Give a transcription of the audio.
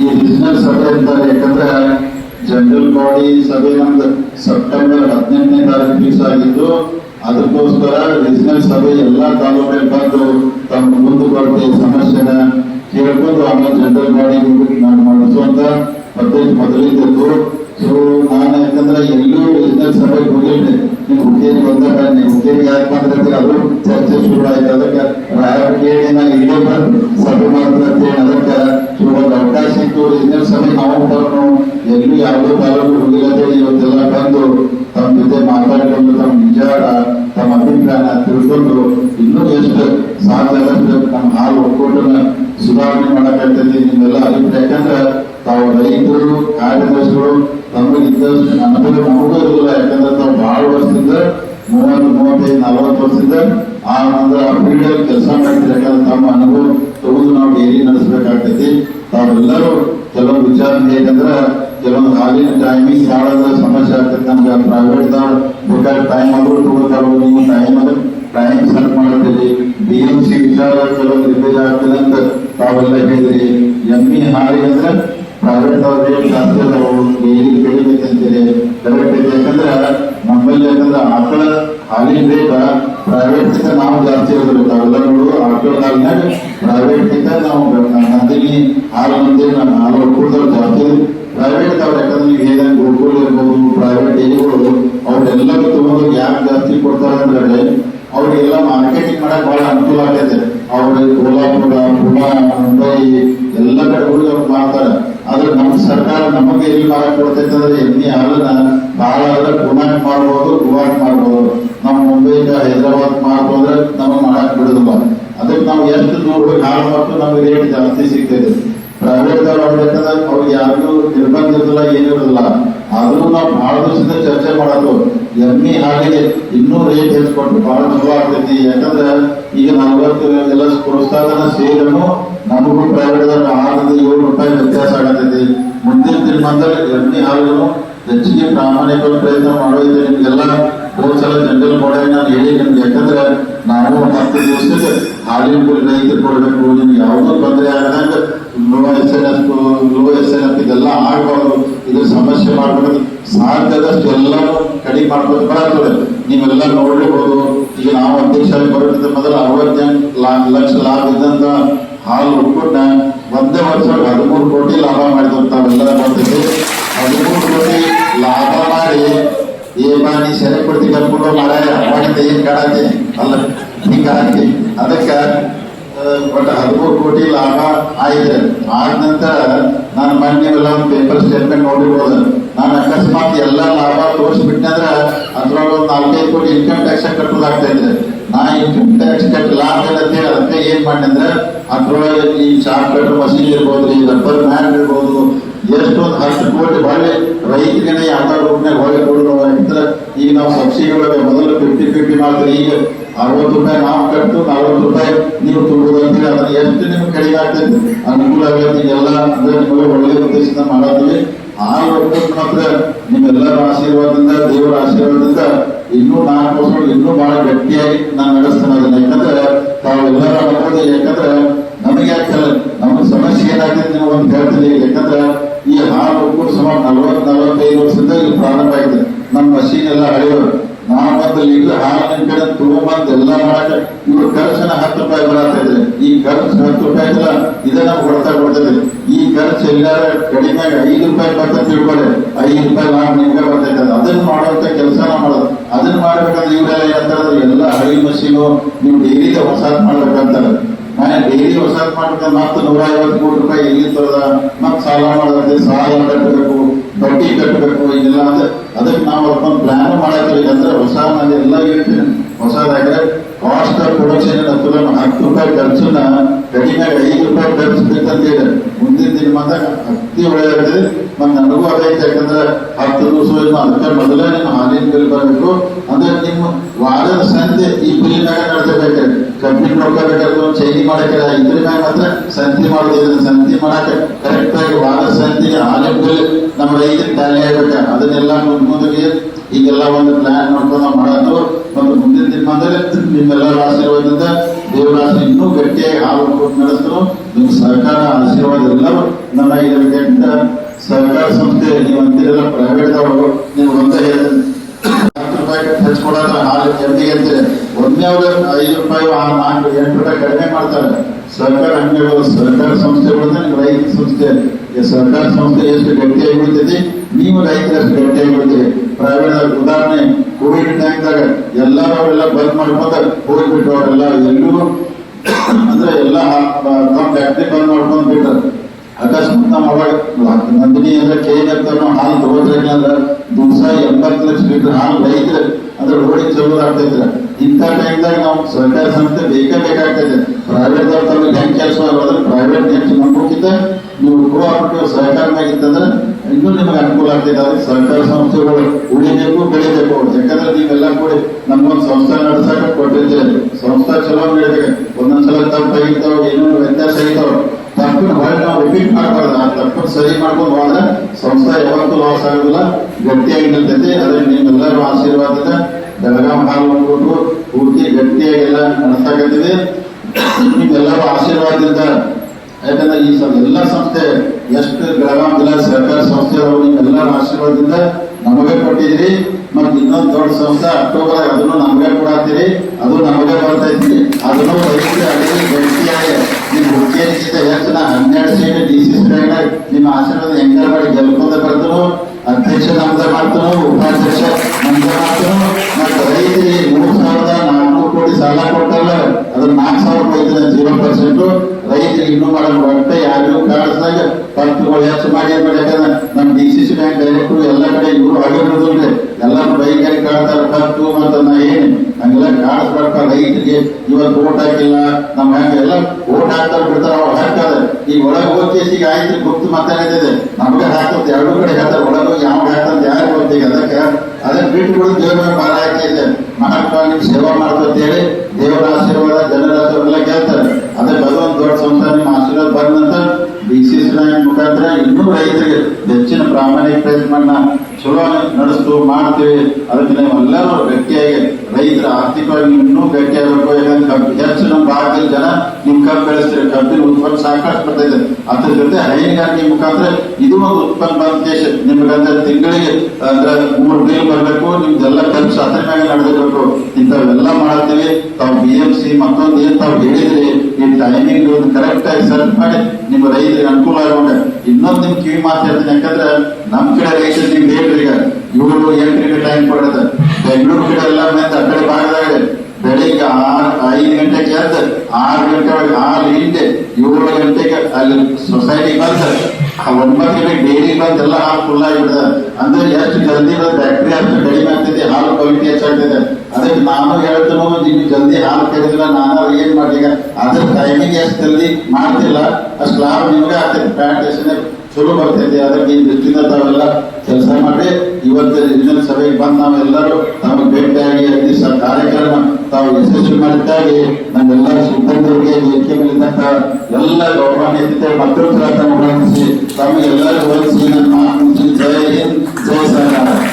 ಈ ಬಿಸ್ನೆಸ್ ಸಭೆ ಅಂತಾರೆ ಯಾಕಂದ್ರೆ ಜನರಲ್ ಬಾಡಿ ಸಭೆ ನಮ್ದು ಸೆಪ್ಟೆಂಬರ್ ಹದಿನೆಂಟನೇ ತಾರೀಕು ಫಿಕ್ಸ್ ಆಗಿದ್ದು ಅದಕ್ಕೋಸ್ಕರ ರಿಜನಲ್ ಸಭೆ ಎಲ್ಲಾ ತಾಲೂಕಲ್ಲಿ ಬಂದು ತಮ್ಮ ಮುಂದೆ ಬರುತ್ತೆ ಸಮಸ್ಯೆನ ಕೇಳ್ಕೊಂಡು ಆಮೇಲೆ ಜನರಲ್ ಬಾಡಿ ನಾನು ಮಾಡಿಸುವಂತ ಪದ್ಧತಿ ಮೊದಲಿದ್ದು ಸೊ ನಾನು ಯಾಕಂದ್ರೆ ಎಲ್ಲೂ ರಿಜನಲ್ ಸಭೆಗೆ ಹೋಗಿದ್ದೆ ನೀವು ಹುಕ್ಕೇರಿ ಬಂದಾಗ ನೀವು ಹುಕ್ಕೇರಿ ಯಾಕೆ ಮಾಡಿದ್ರೆ ಅದು ಚರ್ಚೆ ಶುರು ಆಯ್ತು. ಅದಕ್ಕೆ ರಾಯರ್ ಕೇಳಿ ನಾನು ಇಲ್ಲೇ ಬಂದು ಸಭೆ ಮಾಡ್ತಾರೆ ಅದಕ್ಕೆ ಒಂದು ಅವಕಾಶ ಇತ್ತು ಬಿಸಿನೆಸ್ ಸಮಯ ನಾವು ಬರೋಣ ಎಲ್ಲೂ ಯಾವುದೇ ತಾಲೂಕು ಹೋಗಿಲ್ಲ ಇವತ್ತೆಲ್ಲ ಬಂದು ತಮ್ಮ ಜೊತೆ ಮಾತಾಡಿಕೊಂಡು ತಮ್ಮ ವಿಚಾರ, ತಮ್ಮ ಅಭಿಪ್ರಾಯ ತಿಳ್ಕೊಂಡು ಇನ್ನೂ ಎಷ್ಟು ಸಾಧ್ಯ ಆದಷ್ಟು ನಮ್ಮ ಹಾಲು ಒಕ್ಕೂಟನ ಸುಧಾರಣೆ ಮಾಡಕ್ಕಾಗ್ತದೆ ನಿಮ್ಮೆಲ್ಲ ಅಭಿಪ್ರಾಯ. ಯಾಕಂದ್ರೆ ತಾವು ರೈತರು ಕಾರ್ಯದರ್ಶಿಗಳು ಟೈಮಿಂಗ್ ಯಾವ್ದಾದ್ರು ಸಮಸ್ಯೆ ಆಗ್ತದೆ ನಮ್ಗೆ ಪ್ರೈವೇಟ್ ಬೇಕಾದ್ರೆ ಟೈಮ್ ಆದ್ರೂ ತಗೋತಾರೋ ನೀವು ಟೈಮ್ ಆದ್ರೆ ಟೈಮ್ ಸೆಟ್ ಮಾಡ್ತೀರಿ ಬಿ ಎಂ ಸಿ ವಿಚಾರ ಕೆಲವೊಂದು ರಿಪೇರ್ ಆಗ್ತದೆ ಅಂತ ತಾವೆಲ್ಲ ಹೇಳಿದ್ರಿ ಎಮ್ಮಿ ಹಾಲಿ ಅಂದ್ರೆ ಪ್ರೈವೇಟ್ ಅವ್ರಿಗೆ ಜಾಸ್ತಿ ಅದಾವು ಡೈಲಿ ಬೆಳಿಬೇಕಂತೀರಿ ಕರೆಕ್ಟ್ ಐತಿ ಯಾಕಂದ್ರೆ ನಮ್ಮಲ್ಲಿ ಯಾಕಂದ್ರೆ ಆಕಳ ಹಾಲಿನ ರೇಟ್ ಪ್ರೈವೇಟ್ ನಾವು ಜಾಸ್ತಿ ಇರೋದಿಲ್ಲ ತಾವೆಲ್ಲ ನೋಡು ಆಕಳ ಹಾಲಿನಾಗ ಪ್ರೈವೇಟ್ ನಾವು ನಂದಿನಿ ಹಾಲು ಮಂದಿ ನಮ್ಮ ಹಾಲು ಒಕ್ಕೂಟದವ್ರು ಜಾಸ್ತಿ ಪ್ರೈವೇಟ್ ನೀವು ಹೇಳಿದಂಗೆ ಗೋಕುಲ್ ಇರ್ಬೋದು ಪ್ರೈವೇಟ್ ಡೈರಿಗಳು ಅವ್ರೆಲ್ಲರೂ ತಗೊಂಡು ಯಾಕೆ ಜಾಸ್ತಿ ಕೊಡ್ತಾರೆ ಅಂದ್ರೆ ಅವ್ರಿಗೆಲ್ಲ ಮಾರ್ಕೆಟಿಂಗ್ ಮಾಡಕ್ ಬಹಳ ಅನುಕೂಲ ಆಗೈತೆ ಅವ್ರಿಗೆ ಕೋಲ್ಹಾಪುರ, ಪುಣೆ, ಮುಂಬೈ ಎಲ್ಲ ಕಡೆ ಹೋಗಿ ಅವ್ರು ಮಾಡ್ತಾರೆ ಆದ್ರೆ ನಮ್ಮ ಸರ್ಕಾರ ನಮಗೆ ಎಲ್ಲಿ ಮಾಡಕ್ ಕೊಡ್ತೈತೆ ಅಂದ್ರೆ ಎಣ್ಣೆ ಹಾಲನ್ನ ಬಹಳ ಆದ್ರೆ ಪುಣೆ ಮಾಡ್ಬೋದು ಗೋವಾಕ್ ಮಾಡ್ಬೋದು. ನಮ್ಮ ಮುಂಬೈಯಿಂದ ಹೈದರಾಬಾದ್ ಮಾಡ್ಬೋದು ಅಂದ್ರೆ ನಮಗೆ ಮಾಡಕ್ ಬಿಡುದಿಲ್ಲ. ಅದಕ್ಕೆ ನಾವು ಎಷ್ಟು ದೂರ ಹೋಗಿ ಹಾಳು ಮಾಡ್ತು ನಮ್ಗೆ ರೇಟ್ ಜಾಸ್ತಿ ಸಿಗ್ತೈತೆ ಪ್ರೈವೇಟ್ ಅವ್ರು ಯಾಕಂದ್ರೆ ಅವ್ರಿಗೆ ಯಾರಿಗೂ ನಿರ್ಬಂಧ ಇರೋದಿಲ್ಲ ಏನಿರೋದಿಲ್ಲ ಆದ್ರೂ ನಾವು ಬಹಳ ದಿವಸದಿಂದ ಚರ್ಚೆ ಮಾಡೋದು ಎಮ್ಮಿ ಹಾಗೆ ಇನ್ನೂ ರೇಟ್ ಹೆಚ್ಚಿಕೊಂಡು ಬಹಳ ಚಲೋ ಆಗ್ತೈತಿ. ಯಾಕಂದ್ರೆ ಈಗ ನಲ್ವತ್ತು ಎಲ್ಲ ಪ್ರೋತ್ಸಾಹನ ಸೇರನು ನಮಗೂ ಪ್ರೈವೇಟ್ ಆರರಿಂದ ಏಳು ರೂಪಾಯಿ ವ್ಯತ್ಯಾಸ ಆಗತೈತಿ. ಮುಂದಿನ ದಿನಮಾನದಲ್ಲಿ ಎಮ್ಮಿ ಹಾಲನ್ನು ಹೆಚ್ಚಿಗೆ ಪ್ರಾಮಾಣಿಕ ಪ್ರಯತ್ನ ಮಾಡೋದಿದೆ ನಿಮ್ಗೆಲ್ಲ ಹೋದ್ಸಲ ಜನರಲ್ ಬಾಡಿ ನಾನು ಹೇಳಿ ನಿಮ್ಗೆ ಯಾಕಂದ್ರೆ ನಾವು ಹತ್ತು ದಿವಸಕ್ಕೆ ಹಾಲಿನ ಕುರಿ ರೈತರು ಕೊಡಬೇಕು. ನಿಮ್ಗೆ ಯಾವುದೋ ತೊಂದರೆ ಆಗದಂಗ low S N F low S N F ಇದೆಲ್ಲ ಆಗಬಾರ್ದು. ಇದು ಸಮಸ್ಯೆ ಮಾಡ್ಬೇಕು ಸಾಧ್ಯದಷ್ಟು ಎಲ್ಲ ಕಡಿಮೆ ಮಾಡ್ಕೊಂಡು ಬರ್ತದೆ ನೀವೆಲ್ಲ ನೋಡಿರ್ಬೋದು ಈಗ ನಾವು ಅಧ್ಯಕ್ಷ ಬರೋದ್ರಿಂದ ಮೊದಲು ಅರವತ್ತು ಲಕ್ಷ ಲಾಭ ಇದ್ದಂತ ಹಾಲು ಒಕ್ಕೂಟ ಒಂದೇ ವರ್ಷ ಹದಿಮೂರು ಕೋಟಿ ಲಾಭ ಮಾಡಿದ್ರು ತಾವೆಲ್ಲ ಬರ್ತೈತಿ ಹದಿಮೂರು ಕೋಟಿ ಲಾಭ ಮಾಡಿ ಏ ನೀ ಸೆರೆ ಕೊಡ್ತಿ ಕರ್ಕೊಂಡು ಮಾರಾಯ ಮಾಡಿದ್ದ ಏನ್ ಕಾಡತಿ? ಅಲ್ಲ ಹಿಂಗಾಗಿ ಅದಕ್ಕೆ ಬಟ್ ಹದಿಮೂರು ಕೋಟಿ ಲಾಭ ಆಯ್ತು ಆದ ನಂತರ ನಾನು ಮೊನ್ನೆ ಎಲ್ಲ ಒಂದು ಪೇಪರ್ ಸ್ಟೇಟ್ಮೆಂಟ್ ನೋಡಿರ್ಬೋದು. ನಾನು ಅಕಸ್ಮಾತ್ ಎಲ್ಲ ಲಾಭ ತೋರಿಸ್ಬಿಟ್ಟೆ ಅಂದ್ರೆ ಅದ್ರೊಳಗೆ ಒಂದು ನಾಲ್ಕೈದು ಕೋಟಿ ಇನ್ಕಮ್ ಟ್ಯಾಕ್ಸ್ ಕಟ್ಟೋದಾಗ್ತಾ ಇದೆ. ನಾ ಇನ್ಕಮ್ ಟ್ಯಾಕ್ಸ್ ಕಟ್ಟಿ ಲಾಭ ಇಲ್ಲ ಅಂತ ಹೇಳಿ ಅದಕ್ಕೆ ಏನ್ ಮಾಡಿ ಅಂದ್ರೆ ಅದ್ರೊಳಗೆ ಈ ಶಾರ್ಟ್ ಕಟ್ಟೋ ಮಷೀನ್ ಇರ್ಬೋದು, ಈ ರಬ್ಬರ್ ಮ್ಯಾನ್ ಇರ್ಬೋದು, ಎಷ್ಟೊಂದು ಹತ್ತು ಕೋಟಿ ಹೊಳ್ಳಿ ರೈತರಿಗೆ ಯಾವ್ದಾದ್ರು ರೂಪನಾಗ ಹೋಗಿ ಕೊಡೋದು. ಈಗ ನಾವು ಸಬ್ಸಿಡಿಗಳ ಮೊದಲು ಫಿಫ್ಟಿ ಫಿಫ್ಟಿ ಮಾಡ್ತೀವಿ. ಈಗ ಅರವತ್ತು ರೂಪಾಯಿ ನಾವು ಕಟ್ಟು ನಲವತ್ತು ರೂಪಾಯಿ ನೀವು ತುಂಬೋದು ಅಂತೇಳಿ ಅದನ್ನ ಎಷ್ಟು ನಿಮ್ಗೆ ಕಡಿಮೆ ಆಗ್ತೈತಿ? ಅನುಕೂಲ ಆಗೈತಿ ಎಲ್ಲ ಅಂದ್ರೆ ನಿಮಗೆ ಒಳ್ಳೆ ಉದ್ದೇಶದಿಂದ ಮಾಡತ್ತೀವಿ ಆ ಒಕ್ಕೂಟ ಮಾತ್ರ ನಿಮ್ಮೆಲ್ಲರ ಆಶೀರ್ವಾದದಿಂದ, ದೇವರ ಆಶೀರ್ವಾದದಿಂದ ಇನ್ನೂ ನಾಲ್ಕು ವರ್ಷಗಳು ಇನ್ನೂ ಬಹಳ ಗಟ್ಟಿಯಾಗಿ ನಾನು ನಡೆಸ್ತಾನೆ ಅದನ್ನ. ಯಾಕಂದ್ರೆ ತಾವೆಲ್ಲರ ಅನುಭವ ಯಾಕಂದ್ರೆ ನಮಗೆ ಯಾಕಲ್ಲ ನಮ್ಮ ಸಮಸ್ಯೆ ಏನಾಗಿದೆ ನೀವು ಒಂದು ಹೇಳ್ತೀನಿ. ಯಾಕಂದ್ರೆ ಈ ಹಾಲು ಸುಮಾರು ನಲವತ್ತು, ನಲವತ್ತೈದು ವರ್ಷದಿಂದ ಇಲ್ಲಿ ಪ್ರಾರಂಭ ಆಗಿದೆ. ನಮ್ಮ ಮಷೀನ್ ಎಲ್ಲ ಹಳೆಯವರು. ನಾವು ಇಲ್ಲ ಹಾಲಿನ ಕಡೆ ತಗೊಂಬಂದು ಎಲ್ಲ ಮಾಡಕ್ಕೆ ಇವ್ರ ಖರ್ಚನ ಹತ್ತು ರೂಪಾಯಿ ಬರತ್ತಿದ್ರೆ ಈ ಖರ್ಚು ಹತ್ತು ರೂಪಾಯಿ ಇಲ್ಲ ಇದನ್ನ ಕೊಡ್ತಾ ಕೊಡ್ತದೆ ಈ ಖರ್ಚು ಎಲ್ಲಾರ ಕಡಿಮೆ ಐದು ರೂಪಾಯಿ ಬರ್ತದೆ ತಿಳ್ಕೊಳ್ಳಿ. ಐದು ರೂಪಾಯಿ ಲಾಭ ನಿಮ್ಗೆ ಬರ್ತೈತೆ ಅದನ್ನ ಮಾಡುವಂತ ಕೆಲಸನ ಮಾಡೋದು. ಅದನ್ನ ಮಾಡ್ಬೇಕಂದ್ರೆ ಇವರೆಲ್ಲ ಏನಂತಾರೆ ಎಲ್ಲ ಹಳಿ ಮಷೀನು ನೀವು ಡೈಲಿ ಹೊಸಾದ್ ಮಾಡ್ಬೇಕಂತಾರೆ. ನಾನು ಡೈಲಿ ಹೊಸಾದ್ ಮಾಡ್ಬೇಕಂದ್ರೆ ಮತ್ತೆ ನೂರ ಐವತ್ತು ಕೋಟಿ ರೂಪಾಯಿ ಎಲ್ಲಿ ತರದ? ಮತ್ತೆ ಸಾಲ ಮಾಡೋದಂತೆ ಸಾಲ ಕಟ್ಟಬೇಕು ಬಡ್ಡಿ ಕಟ್ಟಬೇಕು ಇದೆಲ್ಲ ಅಂದ್ರೆ ಅದಕ್ಕೆ ನಾವು ಅದಕ್ಕೊಂದು ಪ್ಲಾನ್ ಮಾಡತ್ತೀವಿ ಅಂದ್ರೆ ಹೊಸ ನಾನು ಎಲ್ಲ ಹೇಳ್ತೀನಿ ಹೊಸದಾದ್ರೆ ಕಾಸ್ಟ್ ಆಫ್ ಪ್ರೊಡಕ್ಷನ್ ಹತ್ತು ಹತ್ತು ರೂಪಾಯಿ ಖರ್ಚನ್ನ ಕಡಿಮೆ ಐದು ರೂಪಾಯಿ ಖರ್ಚು ಬೇಕಂತ ಹೇಳಿ ಮುಂದಿನ ದಿನಮಾನದಾಗ ಅತಿ ಒಳ್ಳೆಯದಾಗ್ತದೆ ಮತ್ತೆ ನನಗೂ ಅದೈತೆ ಯಾಕಂದ್ರೆ ಹತ್ತು ದಿವಸ ಅದಕ್ಕೆ ಮೊದಲೇ ನಿಮ್ಮ ಹಾಲಿನ ಬಿಲ್ ಬರಬೇಕು ಅಂದ್ರೆ ನಿಮ್ಮ ವಾರದ ಸಂತೆ ಈ ಬಿಲ್ಲಿನಾಗ ನಡೆಸಬೇಕು ಕಬ್ಬಿನ ರೊಕ್ಕ ಬೇಕಾದ್ರೆ ಚೈನಿ ಮಾಡಕ್ಕೆ ಇದ್ರ ಮ್ಯಾಗ ಮಾತ್ರ ಸಂತಿ ಮಾಡೋದಿಲ್ಲ ಸಂತಿ ಮಾಡಕ್ಕೆ ಕರೆಕ್ಟ್ ಆಗಿ ವಾರ ಸಂತಿ ಬಿಲ್ ನಮ್ಮ ರೈತರಿಗೆ ಖಾಲಿ ಆಗ್ಬೇಕು ಅದನ್ನೆಲ್ಲ ಮುಂದ್ ಮುಂದಿಗೆ ಈಗೆಲ್ಲ ಒಂದು ಪ್ಲಾನ್ ಮಾಡ್ಕೊಂಡು ನಾವು ಮಾಡೋದು ಮತ್ತು ಮುಂದಿನ ದಿನಮಾನದಲ್ಲಿ ನಿಮ್ಮೆಲ್ಲರ ಆಶೀರ್ವಾದದಿಂದ ದೇವರ ಆಶೀರ್ವಾದ ಇನ್ನೂ ಗಟ್ಟಿಯಾಗಿ ಹಾಲು ಕೊಟ್ಟು ನಡೆಸಿದ್ರು ನಿಮ್ಮ ಸರ್ಕಾರ ಆಶೀರ್ವಾದ ಎಲ್ಲರೂ ನಮ್ಮ ಇದಕ್ಕೆ ಸರ್ಕಾರ ಸಂಸ್ಥೆ ನೀವು ಅಂತೀರಲ್ಲ ಪ್ರೈವೇಟ್ ನೀವು ಒಂದು ಹೇಳ್ತೀನಿ ಹತ್ತು ರೂಪಾಯಿ ಹಚ್ಕೊಡೋದ್ರ ಹಾಲು ಎಮ್ಮಿಗೆ ಅಂತೀರಿ ಒಂದೇ ಅವ್ರು ಐದು ರೂಪಾಯಿ ನಾಲ್ಕು ಎಂಟು ರೂಪಾಯಿ ಕಡಿಮೆ ಮಾಡ್ತಾರೆ. ಸರ್ಕಾರ ಅಂಗಡಿಗಳು ಸರ್ಕಾರ ಸಂಸ್ಥೆಗಳಿಂದ ನೀವು ರೈತ ಸಂಸ್ಥೆ. ಈ ಸರ್ಕಾರ ಸಂಸ್ಥೆ ಎಷ್ಟು ಗಟ್ಟಿಯಾಗಿ ಬಿಡ್ತೈತಿ? ನೀವು ರೈತರು ಎಷ್ಟು ಗಟ್ಟಿಯಾಗಿ ಬಿಡ್ತೀರಿ. ಪ್ರೈವೇಟ್ ಉದಾಹರಣೆ ಕೋವಿಡ್ ಟೈಮ್ದಾಗ ಎಲ್ಲರೂ ಅವರೆಲ್ಲ ಬಂದ್ ಮಾಡ್ಕೊಂಡ ಹೋಗ್ಬಿಟ್ಟು ಅವರೆಲ್ಲ ಎಲ್ಲರೂ, ಅಂದ್ರೆ ಎಲ್ಲ ತಮ್ಮ ಫ್ಯಾಕ್ಟ್ರಿ ಬಂದ್ ಮಾಡ್ಕೊಂಡ್ ಬಿಟ್ಟಾರ ಅಕಸ್ಮಾತ್ ನಮ್ಮ ಅವಾಗ ನಂದಿನಿ ಅಂದ್ರೆ ಕೆ ಹಾಲು ತಗೋದ್ರಿಲ್ಲ ಅಂದ್ರೆ ದಿವಸ ಎಂಬತ್ತು ಲಕ್ಷ ಲೀಟರ್ ಹಾಲು ರೈತರು ಅಂದ್ರೆ ಓಡಿ ಚಲೋ ಆಗ್ತೈತ್ರ ಇಂಥ ಟೈಮ್ದಾಗ ನಾವು ಸರ್ಕಾರ ಸಂಸ್ಥೆ ಬೇಕೇ ಪ್ರೈವೇಟ್ ಅವ್ರ ತಮಗೆ ಹೆಂಗ್ ಕೆಲಸ ಆಗೋದ್ರೆ ಪ್ರೈವೇಟ್ ಹೆಚ್ಚು ನಂಬೋಕ್ಕಿಂತ ನೀವು ಕೋಆಪರೇಟಿವ್ ಸಹಕಾರನಾಗ ಇತ್ತಂದ್ರೆ ಇನ್ನೂ ನಿಮಗೆ ಅನುಕೂಲ ಆಗ್ತೈತೆ. ಅದಕ್ಕೆ ಸರ್ಕಾರ ಸಂಸ್ಥೆಗಳು ಉಳಿಬೇಕು, ಬೆಳಿಬೇಕು. ಯಾಕಂದ್ರೆ ನೀವೆಲ್ಲ ಕೂಡಿ ನಮ್ಗೊಂದು ಸಂಸ್ಥೆ ನಡೆಸಕ ಕೊಟ್ಟಿದ್ದೀರಿ. ಸಂಸ್ಥೆ ಚಲೋ ನಡೀಬೇಕು ಒಂದೊಂದ್ಸಲ ತಪ್ಪಾಗಿರ್ತಾವ ಏನೋ ವ್ಯತ್ಯಾಸ ಆಗಿರ್ತಾವ ತಪ್ಪನ್ನ ಹೊಳೆ ನಾವು ರಿಪೀಟ್ ಮಾಡಬಾರ್ದು. ಆ ತಪ್ಪನ್ನು ಸರಿ ಮಾಡ್ಕೊಂಡು ಹೋದ್ರೆ ಸಂಸ್ಥೆ ಯಾವತ್ತೂ ಲಾಸ್ ಆಗೋದಿಲ್ಲ. ಗಟ್ಟಿಯಾಗಿ ನಿಲ್ತೈತಿ. ಅದೇ ನಿಮ್ಮೆಲ್ಲರೂ ಆಶೀರ್ವಾದದಿಂದ ಬೆಳಗಾಂ ಹಾಲು ಬಂದ್ಬಿಟ್ಟು ಪೂರ್ತಿ ಗಟ್ಟಿಯಾಗಿ ಎಲ್ಲ ನಡೆಸಾಕತ್ತಿದೆ ನಿಮ್ಮೆಲ್ಲರೂ ಆಶೀರ್ವಾದದಿಂದ. ಯಾಕಂದ್ರೆ ಈ ಸ- ಎಲ್ಲ ಸಂಸ್ಥೆ, ಎಷ್ಟು ಬೆಳಗಾಂ ಜಿಲ್ಲಾ ಸಹಕಾರ ಸಂಸ್ಥೆಗಳು ನಿಮ್ಮೆಲ್ಲರ ಆಶೀರ್ವಾದದಿಂದ ನಮಗೆ ಕೊಟ್ಟಿದ್ರಿ ಮತ್ತೆ ಇನ್ನೊಂದು ದೊಡ್ಡ ಸಂಸ್ಥೆ, ಅಕ್ಟೋಬರ್ ಅದನ್ನು ನಮಗೆ ಕೊಡತ್ತೀರಿ ಅದು ನಮಗೆ ಬರ್ತೈತಿ ಅದನ್ನು ರೈತರು ಅದೇ ಗಟ್ಟಿಯಾಗಿ. ನಿಮ್ಮ ಹುಕ್ಕೇರಿಗಿಂತ ಹೆಚ್ಚಿನ ಹನ್ನೆರಡು ಸೀಟ್ ಡಿ ಸಿ ನಿಮ್ಮ ಆಶೀರ್ವಾದ ಹೆಂಗಾರ ಮಾಡಿ ಗೆಲ್ಕೊಂಡ ಬರ್ತನು ಅಧ್ಯಕ್ಷ ನಮ್ದ ಮಾಡ್ತಾರೋ ಉಪಾಧ್ಯಕ್ಷ ನಮ್ದ ಮಾಡ್ತಾರೋ ಮತ್ತೆ ರೈತರಿಗೆ ಮೂರು ಸಾವಿರದ ನಾಲ್ಕು ಕೋಟಿ ಸಾಲ ಕೊಟ್ಟಲ್ಲ ಅದ್ರ ನಾಲ್ಕು ಸಾವಿರ ಕೊಡ್ತೀನಿ ಜೀರೋ ಪರ್ಸೆಂಟ್. ರೈತರಿಗೆ ಇನ್ನೂ ಮಾಡಲ್ಲ. ಒಟ್ಟೆ ಯಾರಿಗೂ ಕಾಣಿಸ್ದಾಗ ಪತ್ರಗಳು ಹೆಚ್ಚು ಮಾಡಿ ನಮ್ಮ D C C bank director ಎಲ್ಲ ಕಡೆ ಇವ್ರು ಆಗಿರೋದಿಲ್ರಿ ಎಲ್ಲರೂ ಬೈಕಲ್ಲಿ ಕಾಡ್ತಾರೆ ಪತ್ತು ಮತ್ತು ನಾ ಏನು ಹಂಗೆಲ್ಲ ಕಾಡಿಸ್ಬೇಕ ರೈತರಿಗೆ ಇವತ್ತು ಓಟ್ ಹಾಕಿಲ್ಲ. ನಮ್ಮ ಹೆಂಗ ಎಲ್ಲ ಓಟ್ ಹಾಕ್ತಾರೆ ಬಿಡ್ತಾರ. ಅವ್ರು ಹಾಕ್ತಾರೆ. ಈಗ ಒಳಗೆ ಹೋಗಿ ಈಗ ಆಯ್ತು ಗುಪ್ತ ಮಾತಾಡಿದೆ ನಮಗೆ ಎರಡು ಕಡೆ ಹೇಳ್ತಾರೆ. ಒಳಗೆ ಯಾವ ಹಾಕಂತ ಗೊತ್ತೀಗ ಅದಕ್ಕೆ ಅದನ್ನ ಬಿಟ್ಟು ದೇವರ ಭಾರ ಹಾಕೈತೆ ಮಹಾತ್ಮ ನಿಮ್ ಸೇವಾ ಮಾಡ್ತಾ ಹೇಳಿ ದೇವರ ಆಶೀರ್ವಾದ ಜನರ ಆಶೀರ್ವಾದ ಕೇಳ್ತಾರೆ. ಅದಕ್ಕೆ ಭಗವಂತ ದೊಡ್ಡ ಸಂಸ್ಥೆ ನಿಮ್ಮ ಆಶೀರ್ವಾದ ಬಂದಂತ ಡಿ ಮುಖಾಂತರ ಇನ್ನೂ ರೈತರಿಗೆ ಹೆಚ್ಚಿನ ಪ್ರಾಮಾಣಿಕ ಪ್ರಯತ್ನ ಚಲೋ ನಡೆಸ್ತು ಮಾಡ್ತೀವಿ. ಅದಕ್ಕೆ ನಾವು ಎಲ್ಲರೂ ಗಟ್ಟಿಯಾಗಿ ರೈತರ ಆರ್ಥಿಕವಾಗಿ ಇನ್ನೂ ಗಟ್ಟಿಯಾಗಬೇಕು. ಯಾಕಂದ್ರೆ ಹೆಚ್ಚು ನಮ್ಮ ಜನ ನಿಮ್ ಕಬ್ಬು ಬೆಳೆಸ್ತೀರಿ. ಕಬ್ಬಿನ ಉತ್ಪನ್ನ ಸಾಕಷ್ಟು ಬರ್ತೈತೆ ಅದ್ರ ಜೊತೆ ಹೈನುಗಾರಿಕೆ ಮುಖಾಂತರ ಇದು ಒಂದು ಉತ್ಪನ್ನ ಬಂದ ದೇಶ. ನಿಮ್ಗಂದ್ರೆ ತಿಂಗಳಿಗೆ ಅಂದ್ರೆ ಮೂರು ಬಿಲ್ ಬರಬೇಕು. ನಿಮ್ದೆಲ್ಲ ಖರ್ಚು ಅದ್ರ ಮ್ಯಾಗ ನಡೆದಿರ್ಬೇಕು. ಇಂಥವೆಲ್ಲ ಮಾಡ್ತೀವಿ. ತಾವು ಬಿ ಎಂ ಸಿ ಮತ್ತೊಂದು ಏನ್ ತಾವು ಹೇಳಿದ್ರಿ? ಈ ಟೈಮಿಂಗ್ ಕರೆಕ್ಟ್ ಆಗಿ ಸರ್ಚ್ ಮಾಡಿ ನಿಮ್ಮ ರೈತರಿಗೆ ಅನುಕೂಲ ಆಗೋಂಗ ಇನ್ನೊಂದು ನಿಮ್ ಕಿವಿ ಮಾತು ಹೇಳ್ತೀನಿ ಯಾಕಂದ್ರೆ ನಮ್ ಕಡೆ ರೈತರು ನೀವು ಹೇಳ್ರಿ ಈಗ ಏಳು ಎಂಟು ಟೈಮ್ ಕೊಡೋದು ಬೆಂಗಳೂರು ಕಡೆ ಎಲ್ಲ ಮಂದಿ ಆ ಕಡೆ ಭಾಗದಾಗ ಬೆಳಿಗ್ಗೆ ಆರು ಐದು ಗಂಟೆಗೆ ಎದ್ದು ಆರು ಗಂಟೆ ಒಳಗೆ ಆರು ಹಿಂದೆ ಏಳು ಗಂಟೆಗೆ ಅಲ್ಲಿ ಸೊಸೈಟಿ ಬಂದ ಆ ಒಂಬತ್ತು ಬೇರೆ ಡೈರಿ ಬಂದು ಎಲ್ಲ ಹಾಲು ಫುಲ್ ಆಗಿದೆ ಅಂದ್ರೆ ಎಷ್ಟು ಜಲ್ದಿ ಬ್ಯಾಕ್ಟೀರಿಯಾ ಅಷ್ಟು ಕಡಿಮೆ ಆಗ್ತದೆ ಹಾಲು ಕ್ವಾಲಿಟಿ ಹೆಚ್ಚಾಗ್ತದೆ ಅದಕ್ಕೆ ನಾನು ಹೇಳ್ತೀನೋ ನೀವು ಜಲ್ದಿ ಹಾಲು ಕರೆದಿಲ್ಲ ನಾನು ಏನ್ ಮಾಡ್ಲಿಕ್ಕೆ ಅದ್ರ ಟೈಮಿಂಗ್ ಎಷ್ಟು ಜಲ್ದಿ ಮಾಡ್ತಿಲ್ಲ, ಅಷ್ಟು ಲಾಭ ನಿಮಗೆ ಆಗ್ತದೆ. ಪ್ಲಾಂಟೇಶನ್ ಚಲೋ ಬರ್ತೈತಿ. ಅದಕ್ಕೆ ಈ ದೃಷ್ಟಿಯಿಂದ ತಾವೆಲ್ಲ ಕೆಲಸ ಮಾಡಿ ಇವತ್ತು ಇಂಜಿನ ಸಭೆಗೆ ಬಂದು ನಾವೆಲ್ಲರೂ ನಮಗೆ ಭೇಟಿಯಾಗಿ ಅಲ್ಲಿ ಸಹ ಕಾರ್ಯಕ್ರಮ ತಾವು ಯಶಸ್ವಿ ಮಾಡಿದ್ದಾಗಿ ನಮ್ಮೆಲ್ಲ ಸಿಬ್ಬಂದಿಗಳಿಗೆ ವೇದಿಕೆ ಎಲ್ಲ ಗೌರವಾನ್ವಿತ ಮತ್ತೊಂದು ತಮ್ಮ ಗಮನಿಸಿ ತಮಗೆಲ್ಲರೂ ವಹಿಸಿ ನನ್ನ ಜಯ ಹಿಂದ್ ಜಯ ಹಿಂದ್